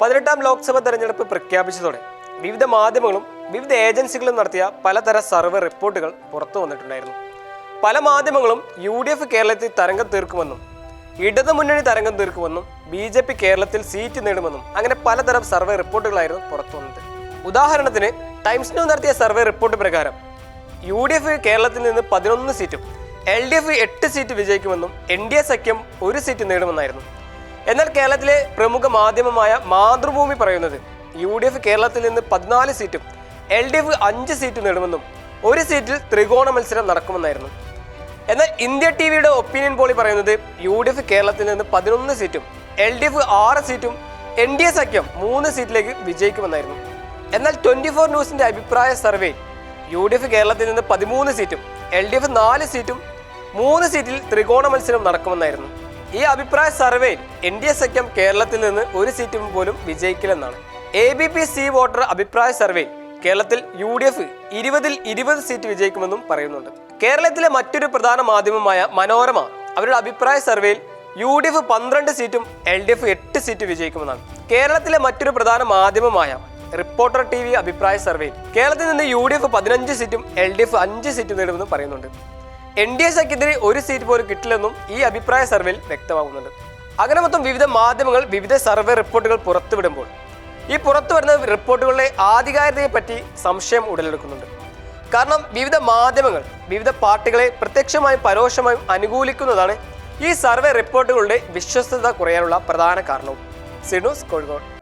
പതിനെട്ടാം ലോക്സഭാ തെരഞ്ഞെടുപ്പ് പ്രഖ്യാപിച്ചതോടെ വിവിധ മാധ്യമങ്ങളും വിവിധ ഏജൻസികളും നടത്തിയ പലതര സർവേ റിപ്പോർട്ടുകൾ പുറത്തു വന്നിട്ടുണ്ടായിരുന്നു. പല മാധ്യമങ്ങളും യു ഡി എഫ് കേരളത്തിൽ തരംഗം തീർക്കുമെന്നും ഇടതുമുന്നണി തരംഗം തീർക്കുമെന്നും ബി ജെ പി കേരളത്തിൽ സീറ്റ് നേടുമെന്നും അങ്ങനെ പലതരം സർവേ റിപ്പോർട്ടുകളായിരുന്നു പുറത്തു വന്നത്. ഉദാഹരണത്തിന് ടൈംസ് ന്യൂ നടത്തിയ സർവേ റിപ്പോർട്ട് പ്രകാരം യു ഡി എഫ് കേരളത്തിൽ നിന്ന് പതിനൊന്ന് സീറ്റും എൽ ഡി എഫ് എട്ട് സീറ്റ് വിജയിക്കുമെന്നും എൻ ഡി എ സഖ്യം ഒരു സീറ്റ് നേടുമെന്നായിരുന്നു. എന്നാൽ കേരളത്തിലെ പ്രമുഖ മാധ്യമമായ മാതൃഭൂമി പറയുന്നത് യു ഡി എഫ് കേരളത്തിൽ നിന്ന് പതിനാല് സീറ്റും എൽ ഡി എഫ് അഞ്ച് സീറ്റ് നേടുമെന്നും ഒരു സീറ്റിൽ ത്രികോണ മത്സരം നടക്കുമെന്നായിരുന്നു. എന്നാൽ ഇന്ത്യ ടി വിയുടെ ഒപ്പീനിയൻ പോളി പറയുന്നത് യു ഡി എഫ് കേരളത്തിൽ നിന്ന് പതിനൊന്ന് സീറ്റും എൽ ഡി എഫ് ആറ് സീറ്റും എൻ ഡി എ സഖ്യം മൂന്ന് സീറ്റിലേക്ക് വിജയിക്കുമെന്നായിരുന്നു. എന്നാൽ ട്വന്റി ഫോർ ന്യൂസിന്റെ അഭിപ്രായ സർവേ യു ഡി എഫ് കേരളത്തിൽ നിന്ന് പതിമൂന്ന് സീറ്റും എൽ ഡി എഫ് നാല് സീറ്റും മൂന്ന് സീറ്റിൽ ത്രികോണ മത്സരം നടക്കുമെന്നായിരുന്നു. ഈ അഭിപ്രായ സർവേയിൽ എൻ ഡി എ സഖ്യം കേരളത്തിൽ നിന്ന് ഒരു സീറ്റും പോലും വിജയിക്കില്ലെന്നാണ്. A B P C voter അഭിപ്രായ സർവേയിൽ കേരളത്തിൽ യു ഡി എഫ് ഇരുപതിൽ ഇരുപത് സീറ്റ് വിജയിക്കുമെന്നും പറയുന്നുണ്ട്. കേരളത്തിലെ മറ്റൊരു പ്രധാന മാധ്യമമായ മനോരമ അവരുടെ അഭിപ്രായ സർവേയിൽ യു ഡി എഫ് പന്ത്രണ്ട് സീറ്റും എൽ ഡി എഫ് എട്ട് സീറ്റ് വിജയിക്കുമെന്നാണ്. കേരളത്തിലെ മറ്റൊരു പ്രധാന മാധ്യമമായ റിപ്പോർട്ടർ ടി വി അഭിപ്രായ സർവേയിൽ കേരളത്തിൽ നിന്ന് യു ഡി എഫ് പതിനഞ്ച് സീറ്റും എൽ ഡി എഫ് അഞ്ച് സീറ്റും നേടുമെന്ന് പറയുന്നുണ്ട്. എൻ ഡി എ സഖ്യത്തിന് ഒരു സീറ്റ് പോലും കിട്ടില്ലെന്നും ഈ അഭിപ്രായ സർവേയിൽ വ്യക്തമാകുന്നുണ്ട്. അങ്ങനെ മൊത്തം വിവിധ മാധ്യമങ്ങൾ വിവിധ സർവേ റിപ്പോർട്ടുകൾ പുറത്തുവിടുമ്പോൾ ഈ പുറത്തു വരുന്ന റിപ്പോർട്ടുകളുടെ ആധികാരികതയെ പറ്റി സംശയം ഉടലെടുക്കുന്നുണ്ട്. കാരണം വിവിധ മാധ്യമങ്ങൾ വിവിധ പാർട്ടികളെ പ്രത്യക്ഷമായും പരോക്ഷമായും അനുകൂലിക്കുന്നതാണ് ഈ സർവേ റിപ്പോർട്ടുകളുടെ വിശ്വസ്തത കുറയാനുള്ള പ്രധാന കാരണവും. സിനൂസ് കോഴിക്കോട്.